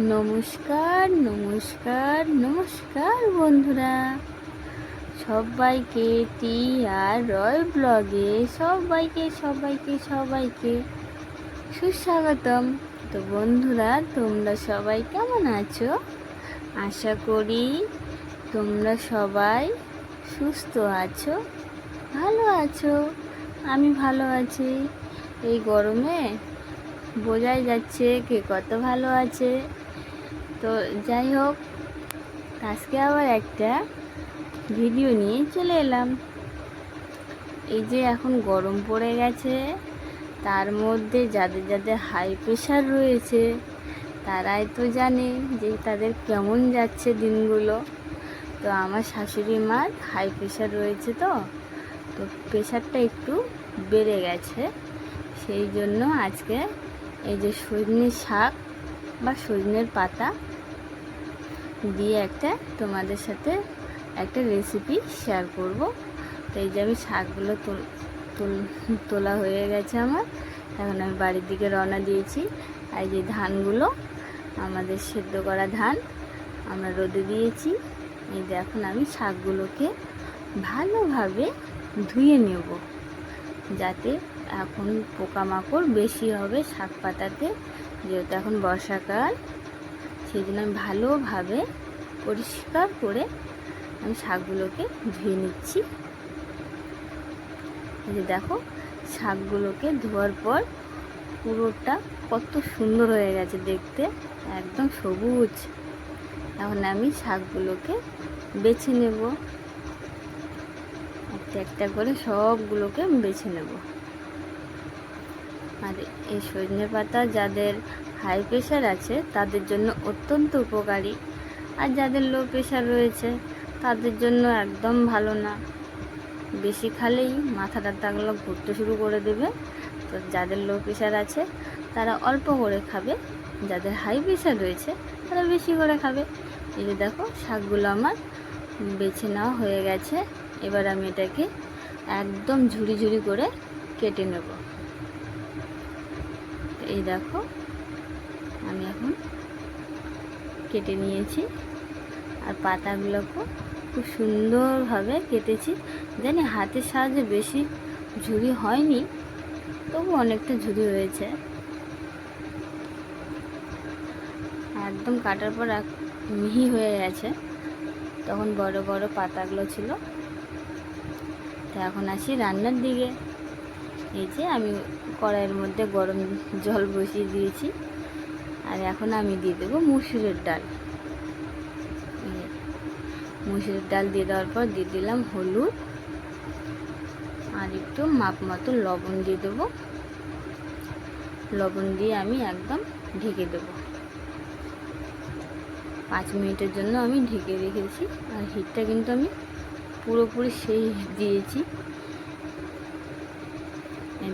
নমস্কার নমস্কার নমস্কার বন্ধুরা। সবাইকে টি আর রয় ব্লগে সবাইকে সবাইকে সবাইকে সুস্বাগতম। তো বন্ধুরা, তোমরা সবাই কেমন আছো? আশা করি তোমরা সবাই সুস্থ আছো, ভালো আছো, আমি ভালো আছি। এই গরমে বোঝাই যাচ্ছে কে কত ভালো আছে। তো যাই হোক, আজকে আবার একটা ভিডিও নিয়ে চলে এলাম। এই যে এখন গরম পড়ে গেছে, তার মধ্যে যাদের যাদের হাই প্রেশার রয়েছে, তারাই তো জানে যে তাদের কেমন যাচ্ছে দিনগুলো। তো আমার শাশুড়ি মার হাই প্রেশার রয়েছে তো তো প্রেশারটা একটু বেড়ে গেছে। সেই জন্য আজকে এই যে সজনে শাক বা সজনের পাতা দিয়ে একটা তোমাদের সাথে একটা রেসিপি শেয়ার করব। তো এই যে আমি শাকগুলো তোলা হয়ে গেছে আমার। এখন আমি বাড়ির দিকে রওনা দিয়েছি। আর যে ধানগুলো, আমাদের সেদ্ধ করা ধান আমরা রোদে দিয়েছি। এই যে এখন আমি শাকগুলোকে ভালোভাবে ধুয়ে নেব। যাতে এখন পোকামাকড় বেশি হবে শাক পাতাতে, যেহেতু এখন বর্ষাকাল। সেই জন্য আমি ভালোভাবে পরিষ্কার করে আমি শাকগুলোকে ধুয়ে নিচ্ছি। যে দেখো, শাকগুলোকে ধোয়ার পর পুরোটা কত সুন্দর হয়ে গেছে দেখতে, একদম সবুজ। এখন আমি শাকগুলোকে বেছে নেব। একটা একটা করে সবগুলোকে বেছে নেব। আর এই সজনে পাতা যাদের হাই প্রেশার আছে, তাদের জন্য অত্যন্ত উপকারী। আর যাদের লো প্রেশার রয়েছে, তাদের জন্য একদম ভালো না। বেশি খালেই মাথা টাথাগুলো ঘুরতে শুরু করে দেবে। তো যাদের লো প্রেশার আছে, তারা অল্প করে খাবে। যাদের হাই প্রেশার রয়েছে, তারা বেশি করে খাবে। এই যে দেখো, শাকগুলো আমার বেছে নেওয়া হয়ে গেছে। এবার আমি এটাকে একদম ঝুড়ি ঝুড়ি করে কেটে নেব। এই দেখো আমি এখন কেটে নিয়েছি। আর পাতাগুলোকে খুব সুন্দরভাবে কেটেছি। জানি হাতের সাহায্যে বেশি ঝুড়ি হয়নি তবু অনেকটা ঝুড়ি হয়েছে। একদম কাটার পর মিহি হয়ে গেছে। তখন বড় বড় পাতাগুলো ছিল। তো এখন আসি রান্নার দিকে। এই যে আমি কড়াইয়ের মধ্যে গরম জল বসিয়ে দিয়েছি। আর এখন আমি দিয়ে দেবো মুসুরের ডাল। মুসুরের ডাল দিয়ে দেওয়ার পর দিয়ে দিলাম হলুদ। আর একটু মাপ মতো লবণ দিয়ে দেবো। লবণ দিয়ে আমি একদম ঢেকে দেব। পাঁচ মিনিটের জন্য আমি ঢেকে রেখেছি। আর হিটটা কিন্তু আমি পুরোপুরি সেই দিয়েছি।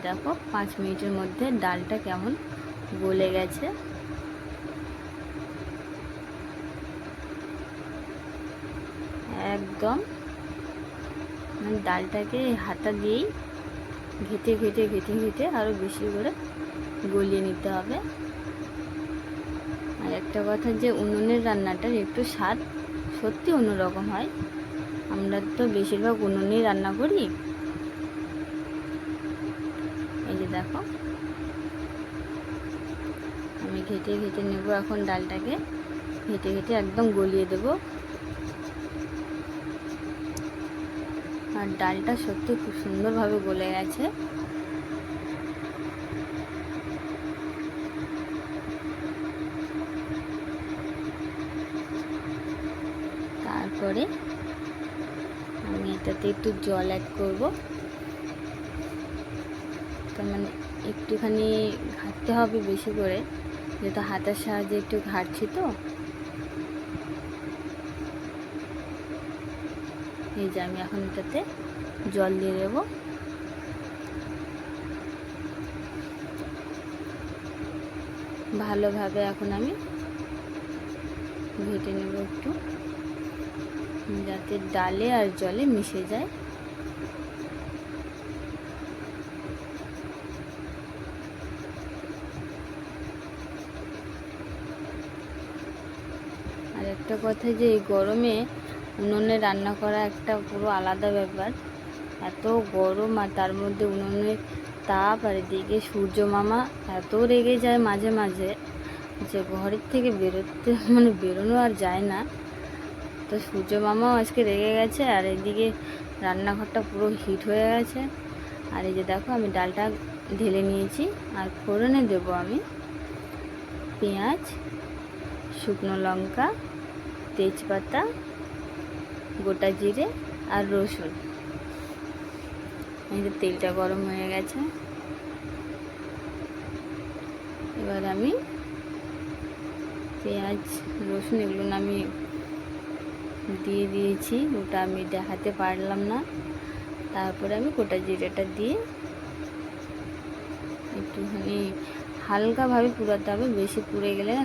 দেখো, পাঁচ মিনিটের মধ্যে ডালটা কেমন গলে গেছে। একদম। মানে ডালটাকে হাতা দিয়েই ঘেটে ঘেটে ঘেটে ঘেটে আরও বেশি করে গলিয়ে নিতে হবে। আর একটা কথা যে উনুনের রান্নাটার একটু স্বাদ সত্যি অন্যরকম হয়। আমরা তো বেশিরভাগ উনুনেই রান্না করি। এই যে দেখো। আমি ঘেটে ঘেটে নেব, এখন ডালটাকে ঘেটে ঘেটে একদম গলিয়ে দেব। আর ডালটা সত্যি খুব সুন্দরভাবে গলে গেছে। তারপরে আমি এটাতে একটু জল অ্যাড করব। তার মানে একটুখানি ঘাটতে হবে বেশি করে, যেহেতু হাতের সাহায্যে একটু ঘাটছি তো। এই যে আমি এখন এটাতে জল দিয়ে দেব। ভালোভাবে এখন আমি ঘেটে নেব একটু, যাতে ডালে আর জলে মিশে যায়। আর একটা কথা যে এই গরমে উনুনে রান্না করা একটা পুরো আলাদা ব্যাপার। এত গরম আর তার মধ্যে উনুনের তাপ আর এদিকে সূর্য মামা এত রেগে যায় মাঝে মাঝে যে ঘরের থেকে বেরোতে মানে বেরোনো আর যায় না। তো সূর্য মামাও আজকে রেগে গেছে আর এদিকে রান্নাঘরটা পুরো হিট হয়ে গেছে। আর এই যে দেখো আমি ডালটা ঢেলে নিয়েছি আর ফোড়নে দেবো আমি পেঁয়াজ, শুকনো লঙ্কা, তেজপাতা গোটা জিরে আর রসুন। এই যে তেলটা গরম হয়ে গেছে। এবার আমি পেঁয়াজ, রসুন এগুলো আমি দিয়ে দিয়েছি। ওটা আমি দেখাতে পারলাম না। তারপরে আমি গোটা জিরেটা দিয়ে একটুখানি হালকাভাবে পুরাতে হবে। বেশি পুড়ে গেলে না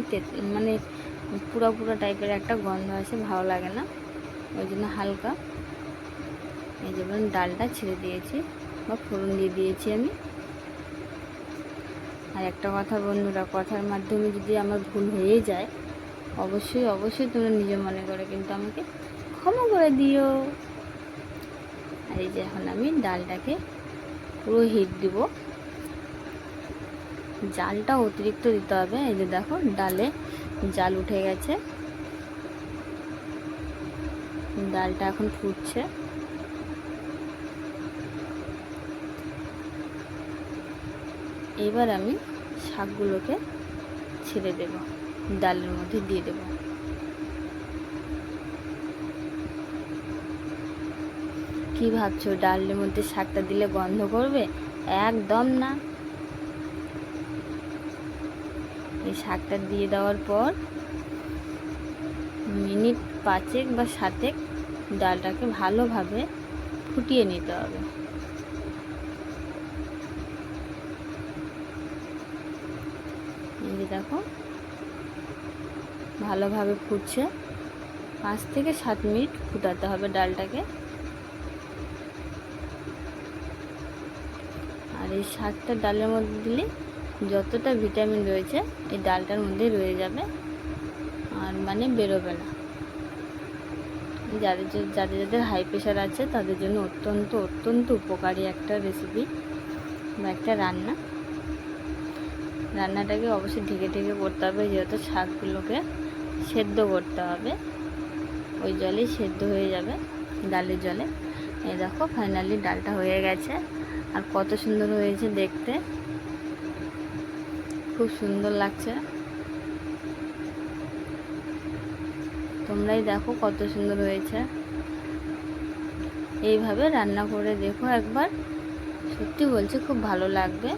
মানে পুরো পুরো টাইপের একটা গন্ধ আসে, ভালো লাগে না। ওই জন্য হালকা। এই যেমন ডালটা ছেড়ে দিয়েছি বা ফোড়ন দিয়ে দিয়েছি আমি। আর একটা কথা বন্ধুরা, কথার মাধ্যমে যদি আমার ভুল হয়ে যায়, অবশ্যই অবশ্যই তোমরা নিজে মনে করে কিন্তু আমাকে ক্ষমা করে দিও। আর এই যে এখন আমি ডালটাকে পুরো হিট দিব। জালটা অতিরিক্ত দিতে হবে। এই যে দেখো, ডালে জাল উঠে গেছে। ডালটা এখন ফুটছে। এবার আমি শাকগুলোকে ছেড়ে দেব, ডালের মধ্যে দিয়ে দেব। কি ভাবছ, ডালের মধ্যে শাকটা দিলে গন্ধ করবে? একদম না। এই শাকটা দিয়ে দেওয়ার পর মিনিট পাঁচেক বা সাতেক ডালটাকে ভালোভাবে ফুটিয়ে নিতে হবে। দেখো, ভালোভাবে ফুটছে। পাঁচ থেকে সাত মিনিট ফুটাতে হবে ডালটাকে। আর এই শাকটা ডালের মধ্যে দিলে যতটা ভিটামিন রয়েছে, এই ডালটার মধ্যে রয়ে যাবে। আর মানে বেরোবে না। যাদের যাদের যাদের হাই প্রেশার আছে, তাদের জন্য অত্যন্ত অত্যন্ত উপকারী একটা রেসিপি বা একটা রান্না। রান্নাটাকে অবশ্যই ঢেকে ঢেকে করতে হবে, যেহেতু শাকগুলোকে সেদ্ধ করতে হবে। ওই জলেই সেদ্ধ হয়ে যাবে ডালের জলে। এই দেখো ফাইনালি ডালটা হয়ে গেছে। আর কত সুন্দর হয়েছে দেখতে। খুব সুন্দর লাগছে। তোমরাই দেখো কত সুন্দর হয়েছে। এইভাবে রান্না করে দেখো একবার। সত্যি বলছি, খুব ভালো লাগবে।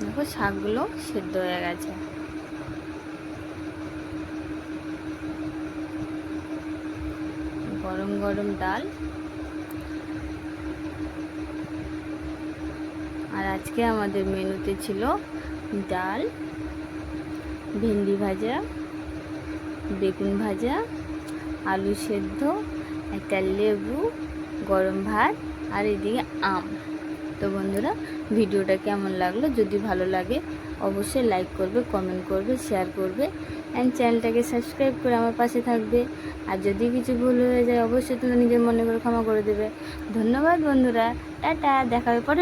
দেখো শাকগুলো সেদ্ধ হয়ে গেছে। গরম গরম ডাল। আর আজকে আমাদের মেনুতে ছিল ডাল। ভেন্ডি ভাজা, বেগুন ভাজা, আলু সেদ্ধ, একটা লেবু, গরম ভাত আর এদিকে আম। তো বন্ধুরা, ভিডিওটা কেমন লাগল? যদি ভালো লাগে, অবশ্যই লাইক করবে কমেন্ট করবে শেয়ার করবে অ্যান্ড চ্যানেলটাকে সাবস্ক্রাইব করে আমার পাশে থাকবে। আর যদি কিছু ভুল হয়ে যায়, অবশ্যই তোমরা নিজের মনে করে ক্ষমা করে দেবে। ধন্যবাদ বন্ধুরা, টাটা, দেখা হবে পরে।